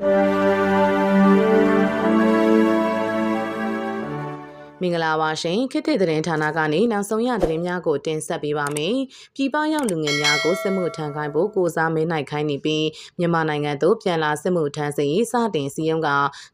you မင်္ဂလာပါရှင်ခေတ်သစ်သတင်းဌာနကနေနောက်ဆုံးရသတင်းများကိုတင်ဆက်ပေးပါမယ်။ပြည်ပရောက်လူငယ်များကိုစစ်မှုထမ်းခိုင်းဖို့ကိုစားမင်းနိုင်ခိုင်းနေပြီးမြန်မာနိုင်ငံသို့ပြန်လာစစ်မှုထမ်းစေစတင်စီယုံက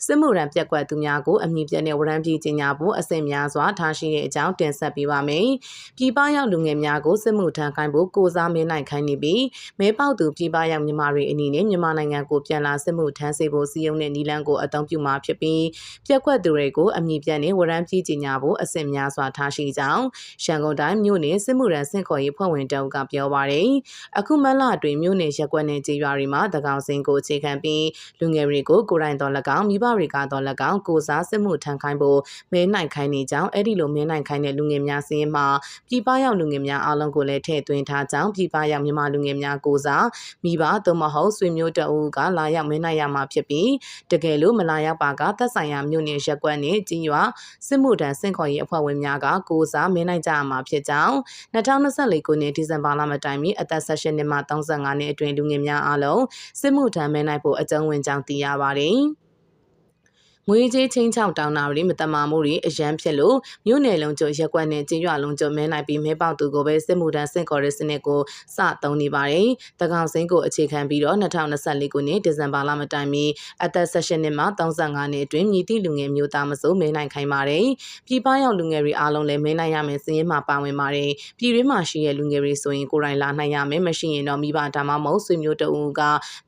စစ်မှုရန်ပြက်ကွက်သူများကိုအမည်ပြတဲ့ဝရမ်းပြည်ကြီးညာဖို့အဆင့်များစွာထားရှိတဲ့အကြောင်းတင်ဆက်ပေးပါမယ်။ပြည်ပရောက်လူငယ်များကိုစစ်မှုထမ်းခိုင်းဖို့ကိုစားမင်းနိုင်ခိုင်းနေပြီးမဲပေါက်သူပြည်ပရောက်မြန်မာတွေအနေနဲ့မြန်မာနိုင်ငံကိုပြန်လာစစ်မှုထမ်းစေဖို့စီယုံတဲ့နီလန်းကိုအသုံးပြုမှာဖြစ်ပြီးပြက်ကွက်သူတွေကိုအမည်ပြတဲ့ဝရမ်းပြည်ကြီးညာဖို့အဆင့်များစွာထားရှိကြောင်းရန်ကုန်တိုင်းမြို့နယ်စစ်မှုရန်စင့်ခေါ်ရေးဖွဲ့ဝင်တုံးကပြောပါရယ်အခုမလအတွင်းမြို့နယ်ရက်ကွက်နယ်ကြေးရွာတွေမှာတကောင်စင်ကိုအခြေခံပြီးလူငယ်တွေကိုကိုရိုင်းတော်၎င်းမိဘတွေကတော့၎င်းကိုစားစစ်မှုထမ်းခိုင်းဖို့မဲနိုင်ခိုင်းနေကြောင်းအဲ့ဒီလိုမဲနိုင်ခိုင်းတဲ့လူငယ်များစင်းမှာပြည်ပရောက်လူငယ်များအားလုံးကိုလည်းထည့်သွင်းထားကြောင်းပြည်ပရောက်မြန်မာလူငယ်များကိုစားမိဘသို့မဟုတ်ဆွေမျိုးတအုပ်ကလာရောက်မဲနိုင်ရမှာဖြစ်ပြီးတကယ်လို့မလာရောက်ပါကသက်ဆိုင်ရာမြို့နယ်ရက်ကွက်နဲ့ကြီးရွာစစ်မှုထမ်းစင့်ခေါ်ရေးအဖွဲ့ဝင်များကကိုစားမင်းနိုင်ကြရမှာဖြစ်ကြောင်း2024ခုနှစ်ဒီဇင်ဘာလမတိုင်မီအသက်16နှစ်မှ35နှစ်အတွင်းလူငယ်များအားလုံးစစ်မှုထမ်းမင်းနိုင်ဖို့အကြုံဝင်ကြောင်းသိရပါတယ်။ ငွေကြေးချင်းချောက်တောင်းတာတွေမတမာမှုတွေအရန်ဖြစ်လို့မြို့နယ်လုံးကျော်ရက်ကွက်နဲ့ကျေးရွာလုံးကျော်မဲနိုင်ပြီးမဲပေါက်သူကိုပဲစစ်မှုထမ်းစင်ခေါ်တဲ့စနစ်ကိုစသုံးနေပါတယ်။တကောင်စင်းကိုအခြေခံပြီးတော့2024ခုနှစ်ဒီဇင်ဘာလမတိုင်မီအသက်16နှစ်မှ35နှစ်အတွင်းမြည်သည့်လူငယ်မျိုးသားမစိုးမဲနိုင်ခိုင်းပါတယ်။ပြည်ပရောက်လူငယ်တွေအားလုံးလည်းမဲနိုင်ရမယ်စည်ရင်မှာပါဝင်ပါတယ်။ပြည်တွင်းမှာရှိတဲ့လူငယ်တွေဆိုရင်ကိုယ်တိုင်လာနိုင်ရမယ်မရှိရင်တော့မိဘဒါမှမဟုတ်ဆွေမျိုးတအူက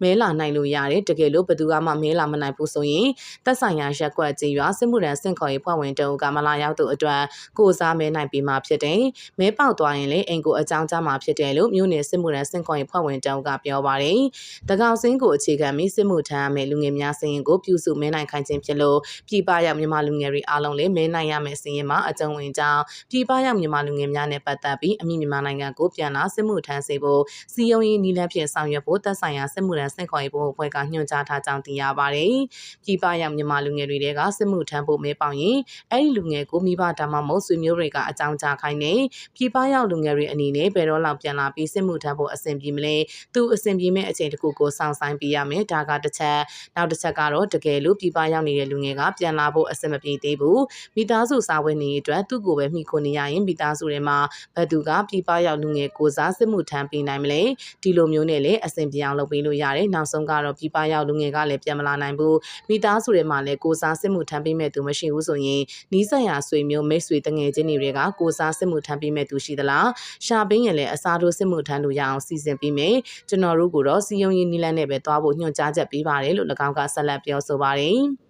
မဲလာနိုင်လို့ရတယ်တကယ်လို့ဘယ်သူမှမဲလာမနိုင်ဘူးဆိုရင်သက်ဆိုင်ရာရက်ကွက်ကျေးရွာစစ်မှုရန်စင့်ခေါ်ရေးဖွဲ့ဝင်တုံးကမလာရောက်သူအတွက်ကိုစားမဲနိုင်ပြီးမှဖြစ်တယ်။မဲပေါက်သွားရင်လည်းအိမ်ကိုအကြောင်းကြားမှာဖြစ်တယ်လို့မြို့နယ်စစ်မှုရန်စင့်ခေါ်ရေးဖွဲ့ဝင်တုံးကပြောပါတယ်။တကောင်စင်းကိုအခြေခံပြီးစစ်မှုထမ်းရမယ့်လူငယ်များစရင်ကိုပြုစုမဲနိုင်ခိုင်းခြင်းဖြစ်လို့ပြည်ပရောက်မြန်မာလူငယ်တွေအားလုံးလည်းမဲနိုင်ရမယ့်စရင်မှာအကြုံဝင်ကြောင်းပြည်ပရောက်မြန်မာလူငယ်များနဲ့ပတ်သက်ပြီးအမိမြန်မာနိုင်ငံကိုပြန်လာစစ်မှုထမ်းစေဖို့စီယုံရေးနီလန်းဖြင့်ဆောင်ရွက်ဖို့သက်ဆိုင်ရာစစ်မှုထမ်းစင့်ခေါ်ရေးဘုတ်အဖွဲ့ကညွှန်ကြားထားကြောင်းသိရပါတယ်။ပြည်ပရောက်မြန်မာလူငယ်တွေတွေကစစ်မှုထမ်းဖို့မဲပေါင်ရင်အဲ့ဒီလူငယ်ကိုမိဘဒါမှမဟုတ်ဆွေမျိုးတွေကအကြောင်းကြားခိုင်းနေပြည်ပရောက်လူငယ်တွေအနေနဲ့ဘယ်တော့လောက်ပြန်လာပြီးစစ်မှုထမ်းဖို့အဆင်ပြေမလဲသူအဆင်ပြေမဲ့အချိန်တစ်ခုကိုစောင့်ဆိုင်ပေးရမယ်ဒါကတစ်ချက်နောက်တစ်ချက်ကတော့တကယ်လို့ပြည်ပရောက်နေတဲ့လူငယ်ကပြန်လာဖို့အဆင်မပြေသေးဘူးမိသားစုစာဝင်နေအတွက်သူ့ကိုပဲမိခိုနေရရင်မိသားစုတွေမှာဘယ်သူကပြည်ပရောက်လူငယ်ကိုစားစစ်မှုထမ်းပေးနိုင်မလဲဒီလိုမျိုးနဲ့လည်းအဆင်ပြေအောင်လုပ်ပေးလို့ရတယ်နောက်ဆုံးကတော့ပြည်ပရောက်လူငယ်ကလည်းပြန်မလာနိုင်ဘူးမိသားစုတွေမှာလည်းကိုစားစစ်မှုထမ်းပေးမဲ့သူမရှိဘူးဆိုရင်နီးစပ်ရာဆွေမျိုးမိတ်ဆွေတငယ်ချင်းတွေကကိုစားစစ်မှုထမ်းပေးမဲ့သူရှိသလားရှာပင်းရင်လည်းအစားထိုးစစ်မှုထမ်းလို့ရအောင်စီစဉ်ပေးမယ်ကျွန်တော်တို့ကတော့စီယုံရင်းနီလန်းနဲ့ပဲသွားဖို့ညွှန်ကြားချက်ပေးပါတယ်လို့၎င်းကဆက်လက်ပြောဆိုပါတယ်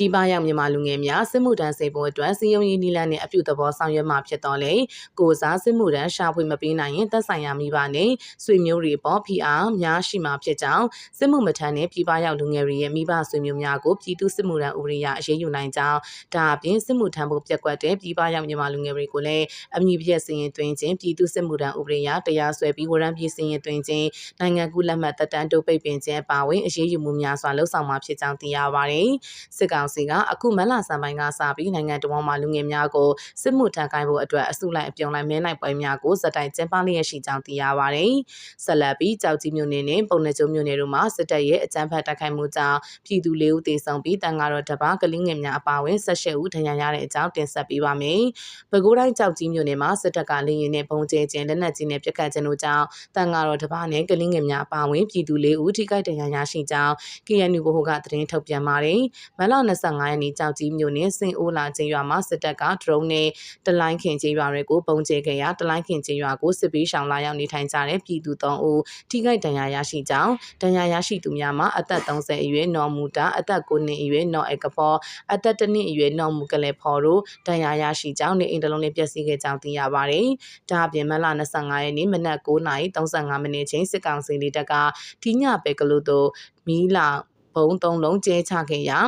ပြည်ပရောက်မြန်မာလူငယ်များစစ်မှုထမ်းစေဖို့အတွက်စီယုံရေးနီလန်းနဲ့အပြုသဘောဆောင်ရွက်မှာဖြစ်တော်လေကိုစားစစ်မှုထမ်းရှာဖွေမပေးနိုင်ရင်သက်ဆိုင်ရာမိဘနဲ့ဆွေမျိုးတွေပေါ်ဖိအားများရှိမှာဖြစ်ကြောင်းစစ်မှုမထမ်းတဲ့ပြည်ပရောက်လူငယ်တွေရဲ့မိဘဆွေမျိုးများကိုပြည်သူစစ်မှုထမ်းဥပဒေအရအရေးယူနိုင်ကြောင်းဒါအပြင်စစ်မှုထမ်းဖို့ပြက်ကွက်တဲ့ပြည်ပရောက်မြန်မာလူငယ်တွေကိုလည်းအမည်ပြည့်စည်ရင်တွင်ချင်းပြည်သူစစ်မှုထမ်းဥပဒေအရတရားစွဲပြီးဝရမ်းပြည်စည်ရင်တွင်ချင်းနိုင်ငံကူးလက်မှတ်တက်တန်းတိုးပိတ်ပင်ခြင်းအပါအဝင်အရေးယူမှုများစွာလှုံ့ဆော်မှာဖြစ်ကြောင်းသိရပါတယ်စစ်ကောင်စီကအခုမလဆန်ပိုင်းကစပြီးနိုင်ငံတော်မှာလူငယ်များကိုစစ်မှုထမ်းခိုင်းဖို့အတွက်အစုလိုက်အပြုံလိုက်မဲနိုင်ပွဲများကိုစတိုင်ကျင်းပလျက်ရှိကြောင်းသိရပါတယ်။ဆက်လက်ပြီးကြောက်ကြီးမြို့နယ်နဲ့ပုံနှကျုံမြို့နယ်တို့မှာစစ်တပ်ရဲ့အကြမ်းဖက်တိုက်ခိုက်မှုကြောင့်ပြည်သူလေးဦးသေဆုံးပြီးတန်ဃာတော်တပါးကလင်းငယ်များအပါအဝင်၁၈ဦးဒဏ်ရာရတဲ့အကြောင်းတင်ဆက်ပေးပါမယ်။ပဲခူးတိုင်းကြောက်ကြီးမြို့နယ်မှာစစ်တပ်ကလေရင်နဲ့ပုံကျဲခြင်းလက်နက်ကြီးနဲ့ပစ်ခတ်ခြင်းတို့ကြောင့်တန်ဃာတော်တပါးနဲ့ကလင်းငယ်များအပါအဝင်ပြည်သူလေးဦးထိခိုက်ဒဏ်ရာရရှိကြောင်း KNU ဘဟုကသတင်းထုတ်ပြန်ပါတယ်။မလ25ရက်နေ့ကြောက်ကြီးမြို့နယ်စင်အိုးလာကျေးရွာမှာစစ်တပ်ကဒရုန်းနဲ့တလိုင်းခင်ကျေးရွာတွေကိုပုံကျဲခဲ့ရာတလိုင်းခင်ကျေးရွာကိုစစ်ပေးရှောင်လာရောက်နေထိုင်ကြတဲ့ပြည်သူ၃ဦးထိခိုက်ဒဏ်ရာရရှိကြောင်းဒဏ်ရာရရှိသူများမှာအသက်30အရွယ်နော်မူတာအသက်9နှစ်အရွယ်နော်အကဖောအသက်1နှစ်အရွယ်နော်မူကလေးဖော်တို့ဒဏ်ရာရရှိကြောင်းနေအိမ်တလုံးလေးပျက်စီးခဲ့ကြောင်းသိရပါတယ်။ဒါအပြင်မလ25ရက်နေ့မနက်9:35မိနစ်ချိန်စစ်ကောင်စီလေးတပ်ကထိညပဲကလို့တို့မီလာ ဘုံသုံးလုံးကျဲချခဲ့ရာ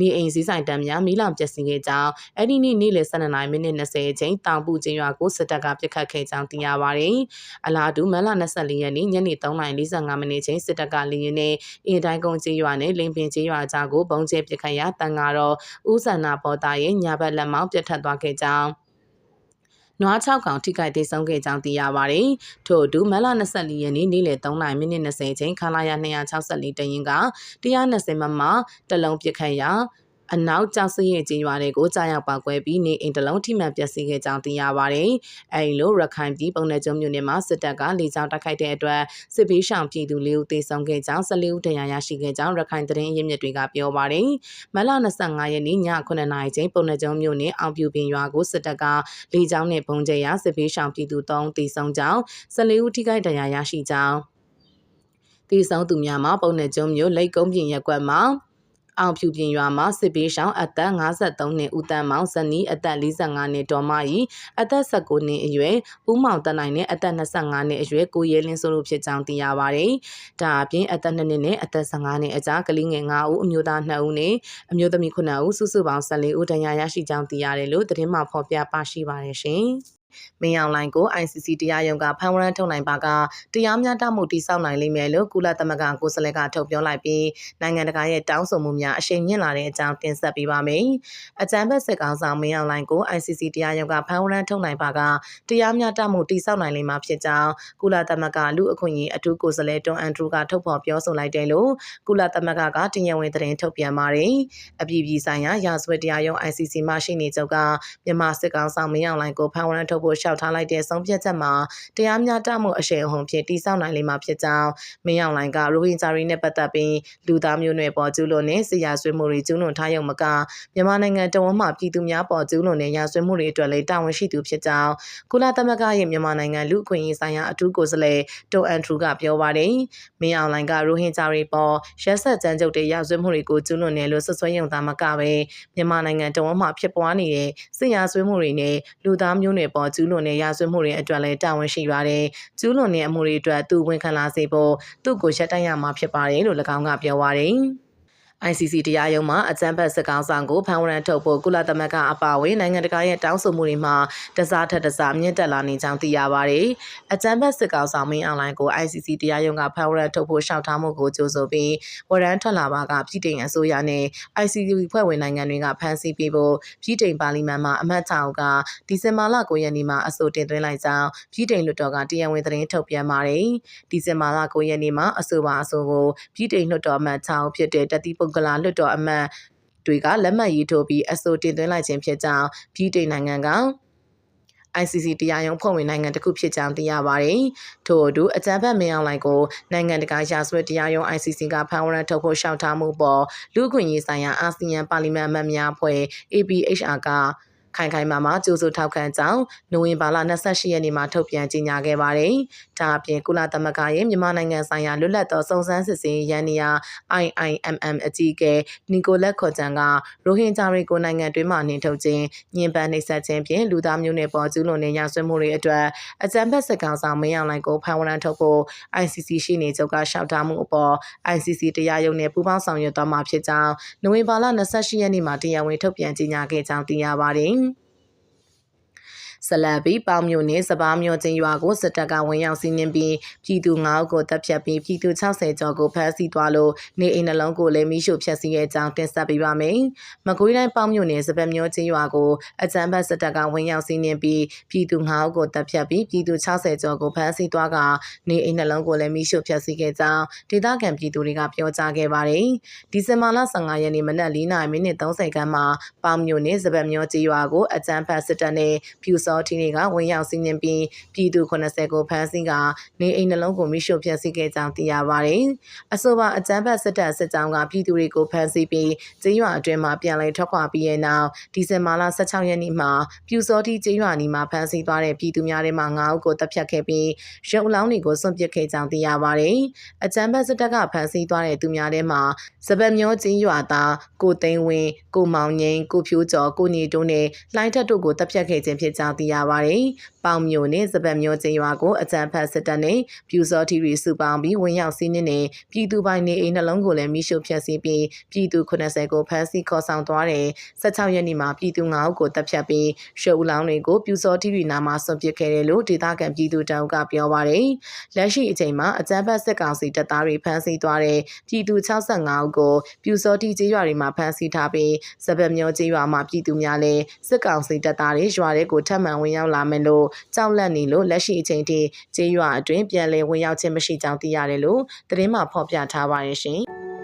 နေအိမ်စည်းဆိုင်တမ်းများမီးလောင်ပျက်စီးခဲ့ကြောင်းအဲ့ဒီနေ့နေ့လယ်12နာရီမိနစ်20အချိန်တောင်ပူချင်းရွာကိုစစ်တပ်ကပစ်ခတ်ခဲ့ကြောင်းသိရပါတယ်။အလားတူမလ24ရက်နေ့ညနေ3:45မိနစ်ချိန်စစ်တပ်ကလေရင်နဲ့အင်တိုင်းကုန်းချင်းရွာနဲ့လင်းပင်ချင်းရွာကြားကိုပုံကျဲပစ်ခတ်ရာတန်ဃာတော်ဦးဆန္နာပေါ်သားရဲ့ညာဘက်လက်မောင်းပြတ်ထတ်သွားခဲ့ကြောင်း နွား6ကောင်ထိခိုက်ဒေဆုံးခဲ့ကြောင်းသိရပါတယ်။ထို့အတူမလ24ရက်နေ့နေ့လယ်3နာရီမိနစ်20ချိန်ခလာရ264တရင်က120မမတလုံးပြစ်ခတ်ရာ အနောက်ကျောက်စရဲ့ကြီးရွာတွေကိုကြားရောက်ပါကွဲပြီးနေအိမ်တလုံးထိမှန်ပျက်စီးခဲ့ကြောင်းသိရပါတယ်။အဲဒီလိုရခိုင်ပြည်ပုံနယ်ကျွန်းမြို့နယ်မှာစစ်တပ်ကလေကြောင်းတိုက်ခိုက်တဲ့အတွက်စစ်ဘေးရှောင်ပြည်သူလေးဦးသေဆုံးခဲ့ကြောင်း14ဦးဒဏ်ရာရရှိခဲ့ကြောင်းရခိုင်သတင်းရင်းမြစ်တွေကပြောပါတယ်။မလ25ရက်နေ့ည9:00နာရီချိန်ပုံနယ်ကျွန်းမြို့နယ်အောင်ပြူပင်ရွာကိုစစ်တပ်ကလေကြောင်းနဲ့ပုံကျဲရာစစ်ဘေးရှောင်ပြည်သူ3ဦးသေဆုံးကြောင်း14ဦးထိခိုက်ဒဏ်ရာရရှိကြောင်းသေဆုံးသူများမှာပုံနယ်ကျွန်းမြို့လိတ်ကုန်းပြင်ရက်ကွက်မှာ အောင်ဖြူပြင်ရွာမှာစစ်ပေးရှောင်းအသက်53နှစ်ဦးတန်းမောင်ဇနီးအသက်45နှစ်ဒေါ်မကြီးအသက်19နှစ်အရွယ်ဦးမောင်တနိုင်နဲ့အသက်25နှစ်အရွယ်ကိုရဲလင်းစိုးတို့ဖြစ်ကြောင်းသိရပါတယ်။ဒါအပြင်အသက်2နှစ်နဲ့အသက်15နှစ်အကြားကလေးငယ်9ဦးအမျိုးသား2ဦးနဲ့အမျိုးသမီး9ဦးစုစုပေါင်း14ဦးဒဏ်ရာရရှိကြောင်းသိရတယ်လို့သတင်းမှဖော်ပြပါရှိပါတယ်ရှင်။ မင်းအောင်လိုင်ကို ICC တရားရုံးကဖမ်းဝရမ်းထုတ်နိုင်ပါကတရားမျှတမှုတည်ဆောက်နိုင်လိမ့်မယ်လို့ကုလသမဂ္ဂကိုယ်စားလှယ်ကထုတ်ပြောလိုက်ပြီးနိုင်ငံတကာရဲ့တောင်းဆိုမှုများအရှိန်မြင့်လာတဲ့အကြောင်းတင်ဆက်ပေးပါမယ်။အကြံဖက်စစ်ကောင်ဆောင်မင်းအောင်လိုင်ကို ICC တရားရုံးကဖမ်းဝရမ်းထုတ်နိုင်ပါကတရားမျှတမှုတည်ဆောက်နိုင်လိမ့်မှာဖြစ်ကြောင်းကုလသမဂ္ဂလူအခွင့်အရေးအထူးကိုယ်စားလှယ်တွန်အန်ဒရူကထုတ်ဖော်ပြောဆိုလိုက်တယ်လို့ကုလသမဂ္ဂကတရားဝင်သတင်းထုတ်ပြန်ပါတယ်။အပြည်ပြည်ဆိုင်ရာရာဇဝတ်တရားရုံး ICC မှရှိနေချုပ်ကမြန်မာစစ်ကောင်ဆောင်မင်းအောင်လိုင်ကိုဖမ်းဝရမ်းထုတ်ဖို့လျှောက်ထားလိုက်တဲ့ဆုံးဖြတ်ချက်မှာတရားမျှတမှုအရှိန်အဟုန်ဖြင့်တည်ဆောက်နိုင်လိမ့်မှာဖြစ်ကြောင်းမင်းအောင်လိုင်ကရိုဟင်ဂျာတွေနဲ့ပတ်သက်ပြီးလူသားမျိုးနွယ်ပေါ်ကျူးလွန်တဲ့ဆရာဆွေးမှုတွေကျူးလွန်ထားရုံမကမြန်မာနိုင်ငံတဝန်းမှာပြည်သူများပေါ်ကျူးလွန်တဲ့ရာဇဝတ်မှုတွေအတွက်လည်းတာဝန်ရှိသူဖြစ်ကြောင်းကုလသမဂ္ဂရဲ့မြန်မာနိုင်ငံလူ့အခွင့်အရေးဆိုင်ရာအထူးကိုယ်စားလှယ်တိုအန်ထရူကပြောပါတယ်။မင်းအောင်လိုင်ကရိုဟင်ဂျာတွေပေါ်ရက်ဆက်ကြမ်းကြုတ်တဲ့ရာဇဝတ်မှုတွေကိုကျူးလွန်တယ်လို့ဆွဆွဲရုံသားမကပဲမြန်မာနိုင်ငံတဝန်းမှာဖြစ်ပွားနေတဲ့ဆရာဆွေးမှုတွေနဲ့လူသားမျိုးနွယ်ပေါ်ကျူးလွန်တဲ့ရာဇဝတ်မှုတွေအတွက်လည်းတာဝန်ရှိပါတယ်။ကျူးလွန်တဲ့အမှုတွေအတွက်သူဝန်ခံလာစေဖို့သူ့ကိုရှက်တိုက်ရမှာဖြစ်ပါတယ်လို့၎င်းကပြောပါတယ်။ ICC တရားရုံးမှာအကြမ်းဖက်စစ်ကောင်ဆောင်ကိုဖမ်းဝရမ်းထုတ်ဖို့ကုလသမဂ္ဂအပါအဝင်နိုင်ငံတကာရဲ့တောင်းဆိုမှုတွေမှာတစားထက်တစားမြင့်တက်လာနေကြောင်းသိရပါတယ်။အကြမ်းဖက်စစ်ကောင်ဆောင်မင်းအွန်လိုင်းကို ICC တရားရုံးကဖမ်းဝရမ်းထုတ်ဖို့ရှောက်ထားမှုကိုကြိုဆိုပြီးဝရမ်းထွက်လာပါကပြည်ထောင်အစိုးရနဲ့ ICC ဖွဲ့ဝင်နိုင်ငံတွေကဖမ်းဆီးပြီးဖို့ပြည်ထောင်ပါလီမန်မှာအမတ်ချောက်ကဒီဇင်ဘာလ9ရက်နေ့မှာအဆိုတင်သွင်းလိုက်ကြောင်းပြည်ထောင်လွှတ်တော်ကတရားဝင်သတင်းထုတ်ပြန်ပါတယ်။ဒီဇင်ဘာလ9ရက်နေ့မှာအဆိုပါအဆိုကိုပြည်ထောင်လွှတ်တော်အမတ်ချောက်ဖြစ်တဲ့တတိပုဂ္ဂလာလွှတ်တော်အမတ်တွေကလက်မှတ်ရေးထိုးပြီးအဆိုတင်သွင်းလိုက်ခြင်းဖြစ်ကြောင်းပြည်ထောင်နိုင်ငံက ICC တရားရုံးဖွဲ့ဝင်နိုင်ငံတစ်ခုဖြစ်ကြောင်းသိရပါတယ်။ထို့အတူအကြံဖတ်မင်းအောင်လိုင်ကိုနိုင်ငံတကာရာဇဝတ်တရားရုံး ICC ကဖမ်းဝရမ်းထုတ်ဖို့ရှောက်ထားမှုပေါ်လူ့အခွင့်အရေးဆိုင်ရာအာဆီယံပါလီမန်အမတ်များအဖွဲ့ APHR က ခိုင်ခိုင်မာမာကြိုးဆိုထောက်ခံကြောင်းနိုဝင်ဘာလ28ရက်နေ့မှာထုတ်ပြန်ကြေညာခဲ့ပါတယ်။ဒါအပြင်ကုလသမဂ္ဂရဲ့မြန်မာနိုင်ငံဆိုင်ရာလွတ်လပ်သောစုံစမ်းစစ်ဆေးရန်နေရာ IIMM အကြီးအကဲနီကိုလက်ခေါ်ချန်ကရိုဟင်ဂျာတွေကိုနိုင်ငံတွင်းမှနှင်ထုတ်ခြင်းညှဉ်းပန်းနှိပ်စက်ခြင်းဖြင့်လူသားမျိုးနွယ်ပေါ်ကျူးလွန်တဲ့ရာဇဝတ်မှုတွေအတွက်အကြမ်းဖက်စစ်ကောင်ဆောင်မင်းအောင်လှိုင်ကိုဖမ်းဝရမ်းထုတ်ဖို့ ICC ရှိနေချုပ်ကရှောက်ထားမှုအပေါ် ICC တရားရုံးနဲ့ပူးပေါင်းဆောင်ရွက်သွားမှာဖြစ်ကြောင်းနိုဝင်ဘာလ28ရက်နေ့မှာတရားဝင်ထုတ်ပြန်ကြေညာခဲ့ကြောင်းသိရပါတယ်။ ဆလန်ပီပေါမြို့နယ်စပားမြို့ချင်းရွာကိုစစ်တပ်ကဝင်ရောက်စီးနင်းပြီးပြည်သူ9ဦးကိုတပ်ဖြတ်ပြီးပြည်သူ60ကျော်ကိုဖမ်းဆီးသွားလို့နေအိမ်နှလုံးကိုလည်းမိရှို့ဖျက်ဆီးခဲ့ကြောင်းတင်ဆက်ပေးပါမယ်။မကွေးတိုင်းပေါမြို့နယ်စပက်မြို့ချင်းရွာကိုအကြမ်းဖက်စစ်တပ်ကဝင်ရောက်စီးနင်းပြီးပြည်သူ9ဦးကိုတပ်ဖြတ်ပြီးပြည်သူ60ကျော်ကိုဖမ်းဆီးသွားကနေအိမ်နှလုံးကိုလည်းမိရှို့ဖျက်ဆီးခဲ့ကြောင်းဒေသခံပြည်သူတွေကပြောကြားခဲ့ပါတယ်။ဒီဇင်ဘာလ15ရက်နေ့မနက်4:30မိနစ်30ခန်းမှာပေါမြို့နယ်စပက်မြို့ချင်းရွာကိုအကြမ်းဖက်စစ်တပ်နဲ့ဖြူစောစောထီတွေကဝင်ရောက်စီးနင်းပြီးပြည်သူ80ကိုဖမ်းဆီးကနေအိမ်နှလုံးကိုမိရှို့ဖျက်ဆီးခဲ့ကြောင်းသိရပါတယ်။အဆိုပါအကြမ်းဖက်စစ်တပ်စစ်ကြောင်းကပြည်သူတွေကိုဖမ်းဆီးပြီးကျေးရွာအတွင်းမှာပြန်လည်ထွက်ခွာပြီးတဲ့နောက်ဒီဇင်ဘာလ16ရက်နေ့မှာပြူစောတီကျေးရွာနီမှာဖမ်းဆီးသွားတဲ့ပြည်သူများထဲမှာ9ဦးကိုတပ်ဖြတ်ခဲ့ပြီးရုပ်အလောင်းတွေကိုစွန့်ပစ်ခဲ့ကြောင်းသိရပါတယ်။အကြမ်းဖက်စစ်တပ်ကဖမ်းဆီးသွားတဲ့သူများထဲမှာစပက်မျိုးကျေးရွာသားကိုသိန်းဝင်းကိုမောင်ငိန်ကိုဖြိုးကျော်ကိုညီတုံးနဲ့လှိုင်းထက်တို့ကိုတပ်ဖြတ်ခဲ့ခြင်းဖြစ်ကြောင်းသိရပါတယ်။ပေါင်မျိုးနဲ့စပက်မျိုးကျင်းရွာကိုအကြမ်းဖက်စစ်တပ်နဲ့ပြူစောတီရီစုပေါင်းပြီးဝင်ရောက်စီးနင်းနေပြည်သူပိုင်နေအိမ်နှလုံးကိုလည်းမိရှုဖျက်ဆီးပြီးပြည်သူ80ကိုဖမ်းဆီးခေါ်ဆောင်သွားတယ်။16ရက်နေ့မှာပြည်သူ9ဦးကိုတပ်ဖြတ်ပြီးရှုပ်လောင်းတွေကိုပြူစောတီရီနာမှာဆွန့်ပစ်ခဲ့တယ်လို့ဒေသခံပြည်သူတောင်ကပြောပါတယ်။လက်ရှိအချိန်မှာအကြမ်းဖက်စစ်ကောင်စီတပ်သားတွေဖမ်းဆီးသွားတဲ့ပြည်သူ65ဦးကိုပြူစောတီကျေးရွာတွေမှာဖမ်းဆီးထားပြီးစပက်မျိုးကျေးရွာမှာပြည်သူများလည်းစစ်ကောင်စီတပ်သားတွေရွာတွေကိုထပ်မံမှန်ဝင်ရောက်လာမယ်လို့ကြောက်လန့်နေလို့လက်ရှိအချိန်ထိကျေးရွာအတွင်းပြန်လည်ဝင်ရောက်ခြင်းမရှိကြောင်းသိရတယ်လို့သတင်းမှဖော်ပြထားပါတယ်ရှင်။